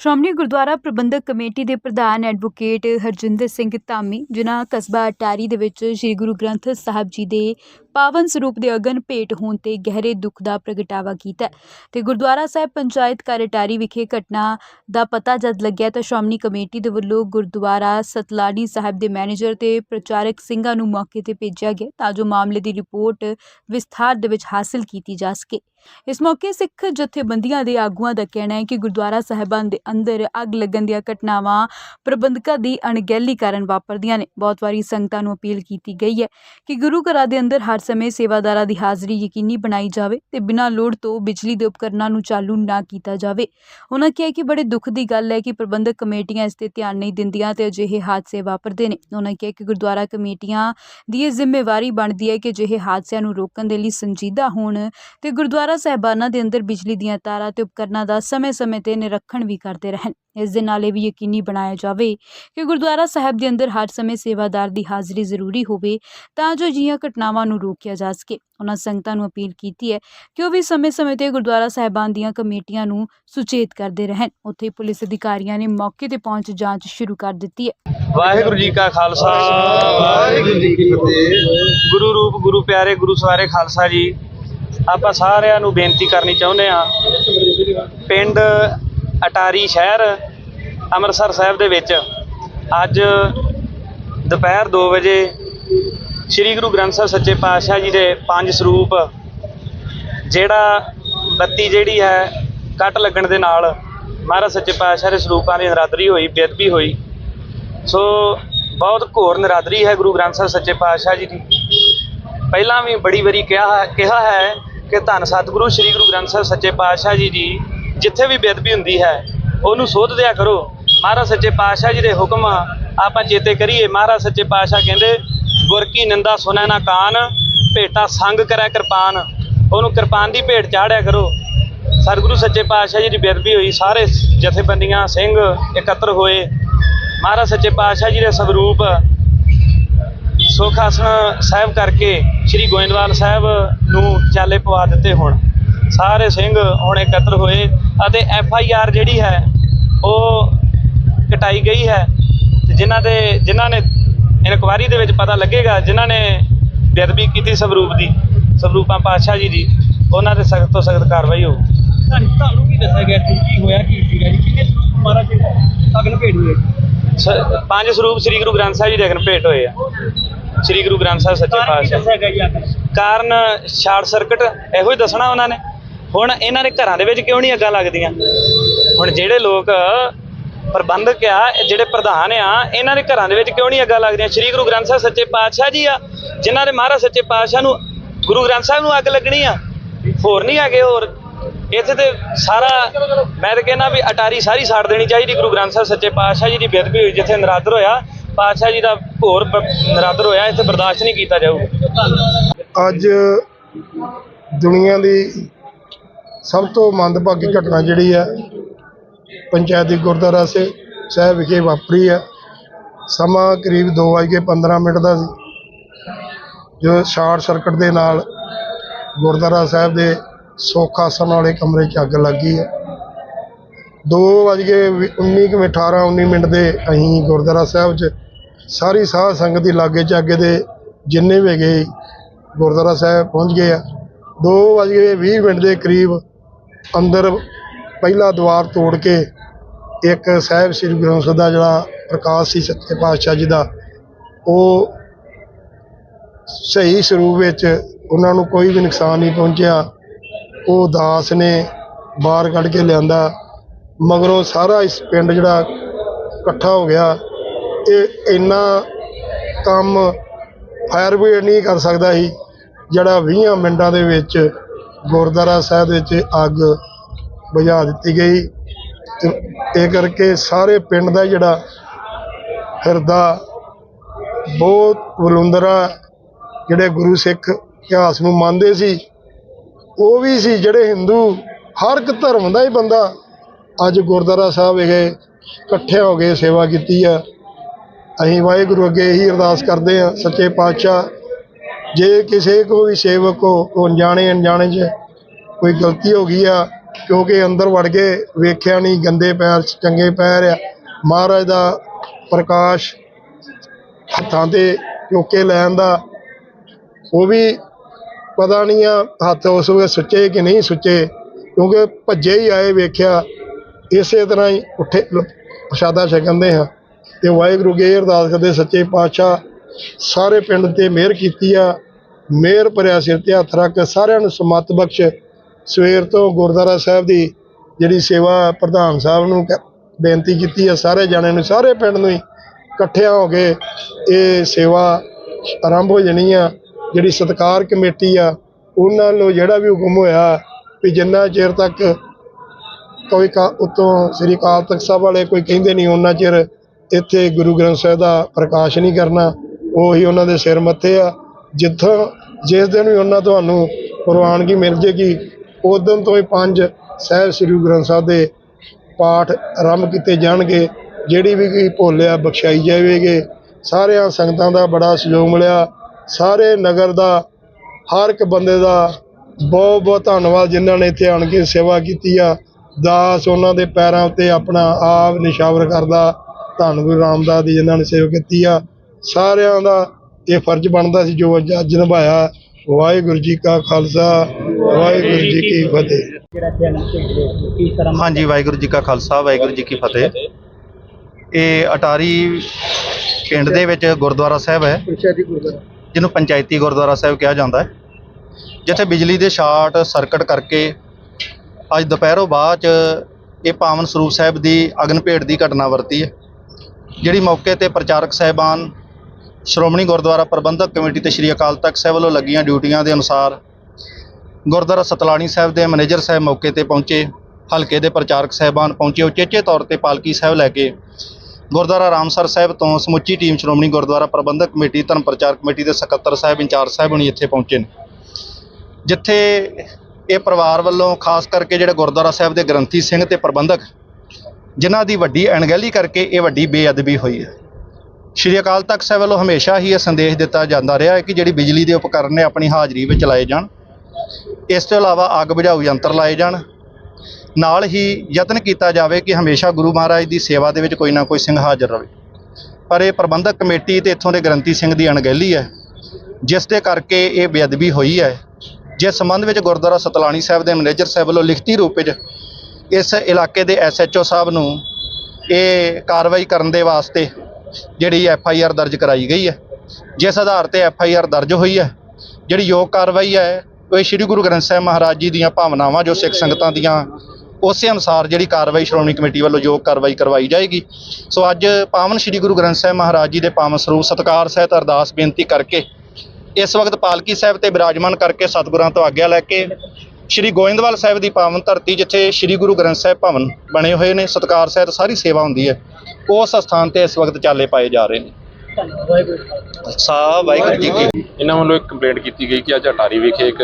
ਸ਼੍ਰੋਮਣੀ ਗੁਰਦੁਆਰਾ ਪ੍ਰਬੰਧਕ committee ਦੇ ਪ੍ਰਧਾਨ advocate Harjinder Singh Dhami, ਜਿਨ੍ਹਾਂ ਕਸਬਾ ਅਟਾਰੀ ਦੇ ਵਿੱਚ ਸ੍ਰੀ ਗੁਰੂ ਗ੍ਰੰਥ ਸਾਹਿਬ ਜੀ ਦੇ ਪਾਵਨ ਸਰੂਪ ਦੇ ਅਗਨ ਭੇਟ ਹੋਣ ਤੇ ਗਹਿਰੇ ਦੁੱਖ ਦਾ ਪ੍ਰਗਟਾਵਾ ਕੀਤਾ ਹੈ ਤੇ ਗੁਰਦੁਆਰਾ ਸਾਹਿਬ ਪੰਚਾਇਤ ਘਰ ਅਟਾਰੀ ਵਿਖੇ ਘਟਨਾ ਦਾ ਪਤਾ ਜਦ ਲੱਗਿਆ ਤਾਂ ਸ਼੍ਰੋਮਣੀ ਕਮੇਟੀ ਦੇ ਵੱਲੋਂ ਗੁਰਦੁਆਰਾ ਸਤਲਾਣੀ ਸਾਹਿਬ ਦੇ ਮੈਨੇਜਰ ਤੇ ਪ੍ਰਚਾਰਕ ਸਿੰਘਾਂ ਨੂੰ ਮੌਕੇ ਤੇ ਭੇਜਿਆ ਗਿਆ ਤਾਂ ਜੋ ਮਾਮਲੇ ਦੀ ਰਿਪੋਰਟ ਵਿਸਥਾਰ ਦੇ ਵਿੱਚ ਹਾਸਲ ਕੀਤੀ ਜਾ ਸਕੇ। ਇਸ ਮੌਕੇ ਸਿੱਖ ਜਥੇਬੰਦੀਆਂ ਦੇ ਆਗੂਆਂ ਦਾ ਕਹਿਣਾ ਹੈ ਕਿ ਗੁਰਦੁਆਰਾ ਸਾਹਿਬਾਨ ਦੇ ਅੰਦਰ ਅੱਗ ਲੱਗਣ ਦੀਆਂ ਘਟਨਾਵਾਂ ਪ੍ਰਬੰਧਕਾਂ ਦੀ ਅਣਗਹਿਲੀ ਕਾਰਨ ਵਾਪਰਦੀਆਂ ਨੇ। ਬਹੁਤ ਵਾਰੀ ਸੰਗਤਾਂ ਨੂੰ ਅਪੀਲ ਕੀਤੀ ਗਈ ਹੈ ਕਿ ਗੁਰੂ ਘਰਾਂ ਦੇ ਅੰਦਰ ਹਰ ਸਮੇਂ ਸੇਵਾਦਾਰਾਂ ਦੀ ਹਾਜ਼ਰੀ ਯਕੀਨੀ ਬਣਾਈ ਜਾਵੇ ਤੇ ਬਿਨਾਂ ਲੋੜ ਤੋਂ ਬਿਜਲੀ ਦੇ ਉਪਕਰਨਾਂ ਨੂੰ ਚਾਲੂ ਨਾ ਕੀਤਾ ਜਾਵੇ। ਉਹਨਾਂ ਕਿਹਾ ਕਿ ਬੜੇ ਦੁੱਖ ਦੀ ਗੱਲ ਹੈ ਕਿ ਪ੍ਰਬੰਧਕ ਕਮੇਟੀਆਂ ਇਸ ਤੇ ਧਿਆਨ ਨਹੀਂ ਦਿੰਦੀਆਂ ਤੇ ਅਜਿਹੇ ਹਾਦਸੇ ਵਾਪਰਦੇ ਨੇ। ਉਹਨਾਂ ਕਿਹਾ ਕਿ ਗੁਰਦੁਆਰਾ ਕਮੇਟੀਆਂ ਦੀ ਇਹ ਜ਼ਿੰਮੇਵਾਰੀ ਬਣਦੀ ਹੈ ਕਿ ਅਜਿਹੇ ਹਾਦਸਿਆਂ ਨੂੰ ਰੋਕਣ ਦੇ ਲਈ ਸੰਜੀਦਾ ਹੋਣ ਤੇ ਗੁਰਦੁਆਰਾ ਸਾਹਿਬਾਨਾਂ ਦੇ ਅੰਦਰ ਬਿਜਲੀ ਦੀਆਂ ਤਾਰਾਂ ਤੇ ਉਪਕਰਨਾਂ ਦਾ ਸਮੇਂ-ਸਮੇਂ ਤੇ ਨਿਰੀਖਣ ਵੀ ਕਰਦੇ ਰਹਿਣ। ਇਸ ਦੇ ਨਾਲ ਇਹ ਵੀ ਯਕੀਨੀ ਬਣਾਇਆ ਜਾਵੇ ਕਿ ਗੁਰਦੁਆਰਾ ਸਾਹਿਬ ਦੇ ਅੰਦਰ ਹਰ ਸਮੇਂ ਸੇਵਾਦਾਰ ਦੀ ਹਾਜ਼ਰੀ ਜ਼ਰੂਰੀ ਹੋਵੇ ਤਾਂ ਜੋ ਅਜਿਹੀਆਂ ਘਟਨਾਵਾਂ ਨੂੰ ਰੋਕਿਆ ਜਾ ਸਕੇ। ਉਹਨਾਂ ਸੰਗਤਾਂ ਨੂੰ ਅਪੀਲ ਕੀਤੀ ਹੈ ਕਿ ਉਹ ਵੀ ਸਮੇਂ-ਸਮੇਂ ਤੇ ਗੁਰਦੁਆਰਾ ਸਾਹਿਬਾਨ ਦੀਆਂ ਕਮੇਟੀਆਂ ਨੂੰ ਸੁਚੇਤ ਕਰਦੇ ਰਹਿਣ। ਉੱਥੇ ਪੁਲਿਸ ਅਧਿਕਾਰੀਆਂ ਨੇ ਮੌਕੇ ਤੇ ਪਹੁੰਚ ਜਾਂਚ ਸ਼ੁਰੂ ਕਰ ਦਿੱਤੀ ਹੈ। ਵਾਹਿਗੁਰੂ ਜੀ ਕਾ ਖਾਲਸਾ ਵਾਹਿਗੁਰੂ ਜੀ ਕੀ ਫਤਿਹ। ਗੁਰੂ ਰੂਪ ਗੁਰੂ ਪਿਆਰੇ ਗੁਰੂ ਸਵਾਰੇ ਖਾਲਸਾ ਜੀ। ਆਪਾਂ ਸਾਰਿਆਂ ਨੂੰ ਬੇਨਤੀ ਕਰਨੀ ਚਾਹੁੰਦੇ ਆ ਪਿੰਡ ਅਟਾਰੀ ਸ਼ਹਿਰ ਅੰਮ੍ਰਿਤਸਰ ਸਾਹਿਬ ਦੇ ਵਿੱਚ ਅੱਜ ਦੁਪਹਿਰ 2 ਵਜੇ ਸ੍ਰੀ ਗੁਰੂ ਗ੍ਰੰਥ ਸਾਹਿਬ ਸੱਚੇ ਪਾਤਸ਼ਾਹ ਜੀ ਦੇ ਪੰਜ ਸਰੂਪ ਜਿਹੜਾ ਬੱਤੀ ਜਿਹੜੀ ਹੈ ਕੱਟ ਲੱਗਣ ਦੇ ਨਾਲ ਮਹਾਰਾਜ ਸੱਚੇ ਪਾਤਸ਼ਾਹ ਦੇ ਸਰੂਪਾਂ ਦੀ ਨਰਾਦਰੀ ਹੋਈ, ਬੇਅਦਬੀ ਹੋਈ। ਸੋ ਬਹੁਤ ਘੋਰ ਨਰਾਦਰੀ ਹੈ ਗੁਰੂ ਗ੍ਰੰਥ ਸਾਹਿਬ ਸੱਚੇ ਪਾਤਸ਼ਾਹ ਜੀ ਦੀ। ਪਹਿਲਾਂ ਵੀ ਬੜੀ ਵਾਰੀ ਕਿਹਾ ਕਿਹਾ ਹੈ ਕਿ ਧੰਨ ਸਤਿਗੁਰੂ ਸ੍ਰੀ ਗੁਰੂ ਗ੍ਰੰਥ ਸਾਹਿਬ ਸੱਚੇ ਪਾਤਸ਼ਾਹ ਜੀ ਦੀ ਜਿੱਥੇ ਵੀ ਬੇਅਦਬੀ ਹੁੰਦੀ ਹੈ, ਉਹਨੂੰ ਸੋਧ ਦਿਆ ਕਰੋ। ਮਹਾਰਾਜ ਸੱਚੇ ਪਾਤਸ਼ਾਹ ਜੀ ਦੇ ਹੁਕਮ ਆਪਾਂ ਚੇਤੇ ਕਰੀਏ। ਮਹਾਰਾਜ ਸੱਚੇ ਪਾਤਸ਼ਾਹ ਕਹਿੰਦੇ, ਗੁਰ ਕੀ ਨਿੰਦਾ ਸੁਣੈ ਨਾ ਕਾਨ, ਭੇਟਾ ਸੰਗ ਕਰੈ ਕਿਰਪਾਨ। ਉਹਨੂੰ ਕਿਰਪਾਨ ਦੀ ਭੇਟ ਚਾੜਿਆ ਕਰੋ। ਸਤਿਗੁਰੂ ਸੱਚੇ ਪਾਤਸ਼ਾਹ ਜੀ ਦੀ ਬੇਅਦਬੀ ਹੋਈ, ਸਾਰੇ ਜਥੇਬੰਦੀਆਂ, ਸਿੰਘ ਇਕੱਤਰ ਹੋਏ। ਮਹਾਰਾਜ ਸੱਚੇ ਪਾਤਸ਼ਾਹ ਜੀ ਦੇ ਸਵਰੂਪ ਸੁਖ ਆਸਣ ਸਾਹਿਬ ਕਰਕੇ ਸ੍ਰੀ ਗੋਇੰਦਵਾਲ ਸਾਹਿਬ ਨੂੰ ਚਾਲੇ ਪਵਾ ਦਿੱਤੇ ਹੁਣ। ਸਾਰੇ ਸਿੰਘ ਹੁਣ ਇਕੱਤਰ ਹੋਏ ਅਤੇ ਐਫ ਆਈ ਆਰ ਜਿਹੜੀ ਹੈ ਉਹ ਕਟਾਈ ਗਈ ਹੈ ਤੇ ਜਿਨ੍ਹਾਂ ਦੇ ਜਿਨ੍ਹਾਂ ਨੇ ਇਨਕੁਆਰੀ ਦੇ ਵਿੱਚ ਪਤਾ ਲੱਗੇਗਾ ਜਿਨ੍ਹਾਂ ਨੇ ਬੇਅਦਬੀ ਕੀਤੀ ਸਵਰੂਪ ਦੀ ਸਵਰੂਪਾਂ ਪਾਤਸ਼ਾਹ ਜੀ ਦੀ ਉਹਨਾਂ ਤੇ ਸਖਤ ਤੋਂ ਸਖਤ ਕਾਰਵਾਈ ਹੋਊ। ਤੁਹਾਨੂੰ ਕੀ ਦੱਸਿਆ ਗਿਆ? ਕੀ ਹੋਇਆ? ਕੀ ਸੀਗਾ ਜੀ? ਕਿੰਨੇ ਸਰੂਪ ਮਹਾਰਾਜ ਜੀ ਅਗਨ ਭੇਟ ਹੋਏ? ਪੰਜ ਸਰੂਪ ਸ੍ਰੀ ਗੁਰੂ ਗ੍ਰੰਥ ਸਾਹਿਬ ਜੀ ਦੇ ਅਗਨ ਭੇਟ ਹੋਏ ਆ। ਸ੍ਰੀ ਗੁਰੂ ਗ੍ਰੰਥ ਸਾਹਿਬ ਸੱਚੇ ਪਾਤਸ਼ਾਹ। ਕਾਰਨ ਸ਼ਾਰਟ ਸਰਕਟ ਇਹੋ ਹੀ ਦੱਸਣਾ ਉਹਨਾਂ ਨੇ। ਹੁਣ ਇਹਨਾਂ ਦੇ ਘਰਾਂ ਦੇ ਵਿੱਚ ਕਿਉਂ ਨਹੀਂ ਅੱਗਾਂ ਲੱਗਦੀਆਂ? ਹੁਣ ਜਿਹੜੇ ਲੋਕ ਪ੍ਰਬੰਧਕ ਆ ਜਿਹੜੇ ਪ੍ਰਧਾਨ ਆ ਇਹਨਾਂ ਦੇ ਘਰਾਂ ਦੇ ਵਿੱਚ ਕਿਉਂ ਨਹੀਂ ਅੱਗਾਂ ਲੱਗਦੀਆਂ? ਸ੍ਰੀ ਗੁਰੂ ਗ੍ਰੰਥ ਸਾਹਿਬ ਸੱਚੇ ਪਾਤਸ਼ਾਹ ਜੀ ਆ ਜਿਨ੍ਹਾਂ ਦੇ ਮਹਾਰਾਜ ਸੱਚੇ ਪਾਤਸ਼ਾਹ ਨੂੰ ਗੁਰੂ ਗ੍ਰੰਥ ਸਾਹਿਬ ਨੂੰ ਅੱਗ ਲੱਗਣੀ ਆ। ਹੋਰ ਨਹੀਂ ਹੈਗੇ ਹੋਰ। ਇੱਥੇ ਤੇ ਸਾਰਾ ਮੈਂ ਤਾਂ ਕਹਿੰਦਾ ਵੀ ਅਟਾਰੀ ਸਾਰੀ ਸਾੜ ਦੇਣੀ ਚਾਹੀਦੀ ਗੁਰੂ ਗ੍ਰੰਥ ਸਾਹਿਬ ਸੱਚੇ ਪਾਤਸ਼ਾਹ ਜੀ ਦੀ ਬੇਅਦਬੀ ਹੋਈ ਜਿੱਥੇ ਨਰਾਦਰ ਹੋਇਆ। ਪਾਤਸ਼ਾਹ ਜੀ ਦਾ ਘੋਰ ਨਰਾਦਰ ਹੋਇਆ, ਇੱਥੇ ਬਰਦਾਸ਼ਤ ਨਹੀਂ ਕੀਤਾ ਜਾਊਗਾ ਅੱਜ ਦੁਨੀਆ ਦੀ ਸਭ ਤੋਂ ਮੰਦਭਾਗੀ ਘਟਨਾ ਜਿਹੜੀ ਹੈ, ਪੰਚਾਇਤੀ ਗੁਰਦੁਆਰਾ ਸੇ, ਸਾਹਿਬ ਵਿਖੇ ਵਾਪਰੀ ਹੈ। ਸਮਾਂ ਕਰੀਬ 2:15 ਮਿੰਟ ਦਾ ਸੀ। ਜੋ ਸ਼ਾਰਟ ਸਰਕਟ ਦੇ ਨਾਲ ਗੁਰਦੁਆਰਾ ਸਾਹਿਬ ਦੇ ਸੁੱਖ ਆਸਣ ਵਾਲੇ ਕਮਰੇ 'ਚ ਅੱਗ ਲੱਗੀ ਹੈ। 2:19 ਕੁ ਮਿੰਟ 18 19 ਮਿੰਟ ਦੇ ਅਸੀਂ ਗੁਰਦੁਆਰਾ ਸਾਹਿਬ 'ਚ ਸਾਰੀ ਸਾਧ ਸੰਗਤ ਦੀ ਲਾਗੇ ਚਾਗੇ ਦੇ ਜਿੰਨੇ ਵੀ ਹੈਗੇ ਗੁਰਦੁਆਰਾ ਸਾਹਿਬ ਪਹੁੰਚ ਗਏ ਆ। 2:20 ਮਿੰਟ ਦੇ ਕਰੀਬ ਅੰਦਰ ਪਹਿਲਾ ਦੁਆਰ ਤੋੜ ਕੇ ਇੱਕ ਸਾਹਿਬ ਸ੍ਰੀ ਗੁਰੂ ਗ੍ਰੰਥ ਸਾਹਿਬ ਦਾ ਜਿਹੜਾ ਪ੍ਰਕਾਸ਼ ਸੀ ਸੱਚੇ ਪਾਤਸ਼ਾਹ ਜੀ ਦਾ, ਉਹ ਸਹੀ ਸਰੂਪ ਵਿੱਚ ਉਹਨਾਂ ਨੂੰ ਕੋਈ ਵੀ ਨੁਕਸਾਨ ਨਹੀਂ ਪਹੁੰਚਿਆ। ਉਹ ਦਾਸ ਨੇ ਬਾਹਰ ਕੱਢ ਕੇ ਲਿਆਂਦਾ। ਮਗਰੋਂ ਸਾਰਾ ਇਸ ਪਿੰਡ ਜਿਹੜਾ ਇਕੱਠਾ ਹੋ ਗਿਆ। ਇਹ ਇੰਨਾ ਕੰਮ ਫਾਇਰ ਬ੍ਰਿਗੇਡ ਨਹੀਂ ਕਰ ਸਕਦਾ ਸੀ, ਜਿਹੜਾ 20 ਮਿੰਟਾਂ ਦੇ ਵਿੱਚ ਗੁਰਦੁਆਰਾ ਸਾਹਿਬ ਵਿੱਚ ਅੱਗ ਬੁਝਾ ਦਿੱਤੀ ਗਈ। ਤੇ ਇਹ ਕਰਕੇ ਸਾਰੇ ਪਿੰਡ ਦਾ ਜਿਹੜਾ ਹਿਰਦਾ ਬਹੁਤ ਵਲੁੰਦਰਾ ਜਿਹੜੇ ਗੁਰੂ ਸਿੱਖ ਇਤਿਹਾਸ ਨੂੰ ਮੰਨਦੇ ਸੀ, ਉਹ ਵੀ ਸੀ ਜਿਹੜੇ ਹਿੰਦੂ ਹਰ ਇੱਕ ਧਰਮ ਦਾ ਹੀ ਬੰਦਾ ਅੱਜ ਗੁਰਦੁਆਰਾ ਸਾਹਿਬ ਵਿਖੇ ਇਕੱਠੇ ਹੋ ਕੇ ਸੇਵਾ ਕੀਤੀ ਆ। ਅਸੀਂ ਵਾਹਿਗੁਰੂ ਅੱਗੇ ਇਹੀ ਅਰਦਾਸ ਕਰਦੇ ਹਾਂ, ਸੱਚੇ ਪਾਤਸ਼ਾਹ, ਜੇ ਕਿਸੇ ਕੋ ਵੀ ਸੇਵਕ ਕੋ ਕੋ ਅਣਜਾਣੇ ਅਣਜਾਣੇ 'ਚ ਕੋਈ ਗਲਤੀ ਹੋ ਗਈ ਆ, ਕਿਉਂਕਿ ਅੰਦਰ ਵੜ ਕੇ ਵੇਖਿਆ ਨਹੀਂ, ਗੰਦੇ ਪੈਰ ਚੰਗੇ ਪੈਰ ਆ, ਮਹਾਰਾਜ ਦਾ ਪ੍ਰਕਾਸ਼ ਹੱਥਾਂ ਤੇ ਚੋਕੇ ਲੈਣ ਦਾ, ਉਹ ਵੀ ਪਤਾ ਨਹੀਂ ਆ, ਹੱਥ ਉਸ ਵੇਲੇ ਸੁੱਚੇ ਕਿ ਨਹੀਂ ਸੁੱਚੇ, ਕਿਉਂਕਿ ਭੱਜੇ ਹੀ ਆਏ ਵੇਖਿਆ, ਇਸੇ ਤਰ੍ਹਾਂ ਹੀ ਉੱਠੇ ਲ- ਪ੍ਰਸ਼ਾਦਾ ਛਕੰਦੇ ਹਾਂ ਤੇ ਵਾਹਿਗੁਰੂ ਜੀ ਅਰਦਾਸ ਕਰਦੇ ਸੱਚੇ ਪਾਤਸ਼ਾਹ, ਸਾਰੇ ਪਿੰਡ ਤੇ ਮਿਹਰ ਕੀਤੀ ਆ, ਮਿਹਰ ਭਰਿਆ ਸਿਰ ਤੇ ਹੱਥ ਰੱਖ ਸਾਰਿਆਂ ਨੂੰ ਸਮਤ ਬਖਸ਼। ਸਵੇਰ ਤੋਂ ਗੁਰਦੁਆਰਾ ਸਾਹਿਬ ਦੀ ਜਿਹੜੀ ਸੇਵਾ ਪ੍ਰਧਾਨ ਸਾਹਿਬ ਨੂੰ ਕ- ਬੇਨਤੀ ਕੀਤੀ ਆ, ਸਾਰੇ ਜਣਿਆਂ ਨੂੰ, ਸਾਰੇ ਪਿੰਡ ਨੂੰ ਹੀ ਇਕੱਠਿਆਂ ਹੋ ਕੇ ਇਹ ਸੇਵਾ ਆਰੰਭ ਹੋ ਜਾਣੀ ਆ। ਜਿਹੜੀ ਸਤਕਾਰ ਕਮੇਟੀ ਆ, ਉਹਨਾਂ ਨੂੰ ਜਿਹੜਾ ਵੀ ਹੁਕਮ ਹੋਇਆ ਵੀ ਜਿੰਨਾ ਚਿਰ ਤੱਕ ਕੋਈ ਕਾ ਉਤੋਂ ਸ੍ਰੀ ਅਕਾਲ ਤਖਤ ਸਾਹਿਬ ਵਾਲੇ ਕੋਈ ਕਹਿੰਦੇ ਨਹੀਂ, ਉਹਨਾਂ ਚਿਰ ਇੱਥੇ ਗੁਰੂ ਗ੍ਰੰਥ ਸਾਹਿਬ ਦਾ ਪ੍ਰਕਾਸ਼ ਨਹੀਂ ਕਰਨਾ, ਉਹੀ ਉਹਨਾਂ ਦੇ ਸਿਰ ਮੱਥੇ ਆ। ਜਿੱਥੋਂ, ਜਿਸ ਦਿਨ ਵੀ ਉਹਨਾਂ ਤੁਹਾਨੂੰ ਪ੍ਰਵਾਨਗੀ ਮਿਲ ਜੇਗੀ, ਉਸ ਦਿਨ ਤੋਂ ਹੀ ਪੰਜ ਸਾਹਿਬ ਸ੍ਰੀ ਗੁਰੂ ਗ੍ਰੰਥ ਸਾਹਿਬ ਦੇ ਪਾਠ ਆਰੰਭ ਕੀਤੇ ਜਾਣਗੇ, ਜਿਹੜੀ ਵੀ ਕੋਈ ਭੁੱਲਿਆ ਬਖਸ਼ਾਈ ਜਾਵੇਗੀ। ਸਾਰਿਆਂ ਸੰਗਤਾਂ ਦਾ ਬੜਾ ਸਹਿਯੋਗ ਮਿਲਿਆ। ਸਾਰੇ ਨਗਰ ਦਾ, ਹਰ ਇੱਕ ਬੰਦੇ ਦਾ ਬਹੁਤ ਬਹੁਤ ਧੰਨਵਾਦ ਜਿਨ੍ਹਾਂ ਨੇ ਇੱਥੇ ਆਣ ਕੇ ਸੇਵਾ ਕੀਤੀ ਆ। ਦਾਸ ਉਹਨਾਂ ਦੇ ਪੈਰਾਂ ਉੱਤੇ ਆਪਣਾ ਆਪ ਨਿਸ਼ਾਵਰ ਕਰਦਾ। ਧੰਨ ਗੁਰੂ ਰਾਮਦਾਸ ਦੀ ਜਿਨ੍ਹਾਂ ਨੇ ਸੇਵਾ ਕੀਤੀ ਆ। ਸਾਰਿਆਂ ਦਾ ਇਹ ਫਰਜ਼ ਬਣਦਾ ਸੀ ਜੋ ਅੱਜ ਅੱਜ ਨਿਭਾਇਆ। ਵਾਹਿਗੁਰੂ ਜੀ ਕਾ ਖਾਲਸਾ, ਵਾਹਿਗੁਰੂ ਜੀ ਕੀ ਫਤਿਹ। ਹਾਂਜੀ, ਵਾਹਿਗੁਰੂ ਜੀ ਕਾ ਖਾਲਸਾ, ਵਾਹਿਗੁਰੂ ਜੀ ਕੀ ਫਤਿਹ। ਇਹ ਅਟਾਰੀ ਪਿੰਡ ਦੇ ਵਿੱਚ ਗੁਰਦੁਆਰਾ ਸਾਹਿਬ ਹੈ। ਜਿਹਨੂੰ ਪੰਚਾਇਤੀ ਗੁਰਦੁਆਰਾ ਸਾਹਿਬ ਕਿਹਾ ਜਾਂਦਾ ਹੈ। ਜਿੱਥੇ ਬਿਜਲੀ ਦੇ ਸ਼ਾਰਟ ਸਰਕਟ ਕਰਕੇ ਅੱਜ ਦੁਪਹਿਰੋਂ ਬਾਅਦ ਚ ਇਹ ਪਾਵਨ ਸਰੂਪ ਸਾਹਿਬ ਦੀ ਅਗਨ ਭੇਟ ਦੀ ਘਟਨਾ ਵਰਤੀ ਹੈ। ਜਿਹੜੀ ਮੌਕੇ ਤੇ ਪ੍ਰਚਾਰਕ ਸਾਹਿਬਾਨ ਸ਼੍ਰੋਮਣੀ ਗੁਰਦੁਆਰਾ ਪ੍ਰਬੰਧਕ ਕਮੇਟੀ ਤੇ ਸ਼੍ਰੀ ਅਕਾਲ ਤਖਤ ਸਾਹਿਬ ਵੱਲੋਂ ਲੱਗੀਆਂ ਡਿਊਟੀਆਂ ਦੇ ਅਨੁਸਾਰ ਗੁਰਦੁਆਰਾ ਸਤਲਾਣੀ ਸਾਹਿਬ ਦੇ ਮੈਨੇਜਰ ਸਾਹਿਬ ਮੌਕੇ ਤੇ ਪਹੁੰਚੇ, ਹਲਕੇ ਦੇ ਪ੍ਰਚਾਰਕ ਸਾਹਿਬਾਨ ਪਹੁੰਚੇ। ਉਚੇਚੇ ਤੌਰ ਤੇ ਪਾਲਕੀ ਸਾਹਿਬ ਲੈ ਕੇ ਗੁਰਦੁਆਰਾ ਰਾਮਸਰ ਸਾਹਿਬ ਤੋਂ ਸਮੁੱਚੀ team Shiromani Gurdwara Parbandhak committee, Dharam Parchar committee ਦੇ ਸਕੱਤਰ ਸਾਹਿਬ, ਇੰਚਾਰਜ ਸਾਹਿਬ ਹੁਣੀ ਇੱਥੇ ਪਹੁੰਚੇ ਨੇ। ਜਿੱਥੇ ਇਹ ਪਰਿਵਾਰ ਵੱਲੋਂ ਖਾਸ ਕਰਕੇ ਜਿਹੜੇ ਗੁਰਦੁਆਰਾ ਸਾਹਿਬ ਦੇ ਗ੍ਰੰਥੀ ਸਿੰਘ ਤੇ ਪ੍ਰਬੰਧਕ ਜਿਨ੍ਹਾਂ ਦੀ ਵੱਡੀ ਅਣਗਹਿਲੀ ਕਰਕੇ ਇਹ ਵੱਡੀ ਬੇਅਦਬੀ ਹੋਈ ਹੈ। ਸ਼੍ਰੀ ਅਕਾਲ ਤਖਤ ਸਾਹਿਬ ਵੱਲੋਂ ਹਮੇਸ਼ਾ ਹੀ ਇਹ ਸੰਦੇਸ਼ ਦਿੱਤਾ ਜਾਂਦਾ ਰਿਹਾ ਹੈ ਕਿ ਜਿਹੜੀ ਬਿਜਲੀ ਦੇ ਉਪਕਰਨ ਨੇ ਆਪਣੀ ਹਾਜ਼ਰੀ ਵਿੱਚ ਲਾਏ ਜਾਣ, ਇਸ ਤੋਂ ਇਲਾਵਾ ਅੱਗ ਬੁਝਾਊ ਯੰਤਰ ਲਾਏ ਜਾਣ। ਨਾਲ ਹੀ ਯਤਨ ਕੀਤਾ ਜਾਵੇ ਕਿ ਹਮੇਸ਼ਾ ਗੁਰੂ ਮਹਾਰਾਜ ਦੀ ਸੇਵਾ ਦੇ ਵਿੱਚ ਕੋਈ ਨਾ ਕੋਈ ਸਿੰਘ ਹਾਜ਼ਰ ਰਹੇ। ਪਰ ਇਹ ਪ੍ਰਬੰਧਕ ਕਮੇਟੀ ਤੇ ਇੱਥੋਂ ਦੇ ਗ੍ਰੰਥੀ ਸਿੰਘ ਦੀ ਅਣਗਹਿਲੀ ਹੈ, ਜਿਸ ਦੇ ਕਰਕੇ ਇਹ ਬੇਅਦਬੀ ਹੋਈ ਹੈ। ਜਿਸ ਸੰਬੰਧ ਵਿੱਚ ਗੁਰਦੁਆਰਾ ਸਤਲਾਣੀ ਸਾਹਿਬ ਦੇ ਮੈਨੇਜਰ ਸਾਹਿਬ ਵੱਲੋਂ ਲਿਖਤੀ ਰੂਪ ਵਿੱਚ ਇਸ ਇਲਾਕੇ ਦੇ ਐਸਐਚਓ ਸਾਹਿਬ ਨੂੰ ਇਹ ਕਾਰਵਾਈ ਕਰਨ ਦੇ ਵਾਸਤੇ ਜਿਹੜੀ ਐਫ ਆਈ ਆਰ ਦਰਜ ਕਰਾਈ ਗਈ ਹੈ। ਜਿਸ ਆਧਾਰ ਤੇ ਐਫ ਆਈ ਆਰ ਦਰਜ ਹੋਈ ਹੈ, ਜਿਹੜੀ ਯੋਗ ਕਾਰਵਾਈ ਹੈ, ਉਹ ਇਹ ਸ੍ਰੀ ਗੁਰੂ ਗ੍ਰੰਥ ਸਾਹਿਬ ਮਹਾਰਾਜ ਜੀ ਦੀਆਂ ਭਾਵਨਾਵਾਂ, ਜੋ ਸਿੱਖ ਸੰਗਤਾਂ ਦੀਆਂ, ਉਸੇ ਅਨੁਸਾਰ ਜਿਹੜੀ ਕਾਰਵਾਈ ਸ਼੍ਰੋਮਣੀ ਕਮੇਟੀ ਵੱਲੋਂ ਯੋਗ ਕਾਰਵਾਈ ਕਰਵਾਈ ਜਾਏਗੀ। ਸੋ ਅੱਜ ਪਾਵਨ ਸ੍ਰੀ ਗੁਰੂ ਗ੍ਰੰਥ ਸਾਹਿਬ ਮਹਾਰਾਜ ਜੀ ਦੇ ਪਾਵਨ ਸਰੂਪ ਸਤਕਾਰ ਸਹਿਤ ਅਰਦਾਸ ਬੇਨਤੀ ਕਰਕੇ, ਇਸ ਵਕਤ ਪਾਲਕੀ ਸਾਹਿਬ ਤੇ ਬਿਰਾਜਮਾਨ ਕਰਕੇ ਸਤਿਗੁਰਾਂ ਤੋਂ ਆਗਿਆ ਲੈ ਕੇ ਸ਼੍ਰੀ ਗੋਇੰਦਵਾਲ ਸਾਹਿਬ ਦੀ ਪਾਵਨ ਧਰਤੀ, ਜਿੱਥੇ ਸ਼੍ਰੀ ਗੁਰੂ ਗ੍ਰੰਥ ਸਾਹਿਬ ਭਵਨ ਬਣੇ ਹੋਏ ਨੇ, ਸਤਕਾਰ ਸਹਿਤ ਸਾਰੀ ਸੇਵਾ ਹੁੰਦੀ ਹੈ, ਉਸ ਸਥਾਨ ਤੇ ਇਸ ਵਕਤ ਚਾਲੇ ਪਾਏ ਜਾ ਰਹੇ ਨੇ। ਸਾਹਿਬ ਵਾਹਿਗੁਰੂ ਵਾਹਿਗੁਰੂ ਜੀ ਕੀ ਇਹਨਾਂ ਵੱਲੋਂ ਇੱਕ ਕੰਪਲੇਂਟ ਕੀਤੀ ਗਈ ਕਿ ਅੱਜ ਅਟਾਰੀ ਵਿਖੇ ਇੱਕ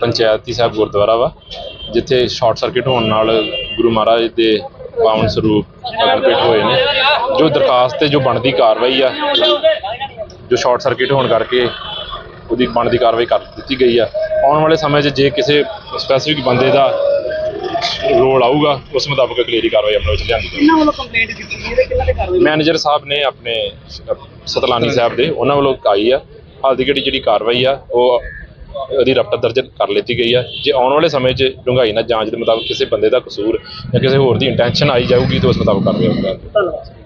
ਪੰਚਾਇਤੀ ਸਾਹਿਬ ਗੁਰਦੁਆਰਾ ਵਾ, ਜਿੱਥੇ ਸ਼ਾਰਟ ਸਰਕਟ ਹੋਣ ਨਾਲ ਗੁਰੂ ਮਹਾਰਾਜ ਦੇ ਪਾਵਨ ਸਰੂਪ ਪ੍ਰਗਟ ਹੋਏ ਨੇ। ਜੋ ਦਰਖਾਸਤ ਤੇ ਜੋ ਬਣਦੀ ਕਾਰਵਾਈ ਆ, ਜੋ ਸ਼ਾਰਟ ਸਰਕਟ ਹੋਣ ਕਰਕੇ ਉਹਦੀ ਬਣਦੀ ਕਾਰਵਾਈ ਕਰ ਦਿੱਤੀ ਗਈ ਆ। ਆਉਣ ਵਾਲੇ ਸਮੇਂ 'ਚ ਜੇ ਕਿਸੇ ਸਪੈਸੀਫਿਕ ਬੰਦੇ ਦਾ ਰੋਲ ਆਊਗਾ ਉਸ ਮੁਤਾਬਕ ਅਗਲੇਰੀ ਕਾਰਵਾਈ ਅਮਲ ਵਿੱਚ ਲਿਆਂਦੀ ਜਾਵੇਗੀ ਇਹਨਾਂ ਵੱਲੋਂ ਕੰਪਲੇਂਟ ਕੀਤੀ ਗਈ ਹੈ ਕਿਹਨਾਂ ਦੇ ਕਾਰਵਾਈ ਮੈਨੇਜਰ ਸਾਹਿਬ ਨੇ ਆਪਣੇ ਸਤਲਾਨੀ ਸਾਹਿਬ ਦੇ ਉਹਨਾਂ ਵੱਲੋਂ ਆਈ ਆ। ਹਾਲ ਦੀ ਘੜੀ ਜਿਹੜੀ ਕਾਰਵਾਈ ਆ ਉਹ ਉਹਦੀ ਰਪਟ ਦਰਜ ਕਰ ਲਿੱਤੀ ਗਈ ਆ। ਜੇ ਆਉਣ ਵਾਲੇ ਸਮੇਂ 'ਚ ਡੂੰਘਾਈ ਨਾਲ ਜਾਂਚ ਦੇ ਮੁਤਾਬਕ ਕਿਸੇ ਬੰਦੇ ਦਾ ਕਸੂਰ ਜਾਂ ਕਿਸੇ ਹੋਰ ਦੀ ਇੰਟੈਂਸ਼ਨ ਆਈ ਜਾਊਗੀ ਤਾਂ ਉਸ ਮੁਤਾਬਕ ਕਾਰਵਾਈ ਹੋਊਗਾ ਧੰਨਵਾਦ।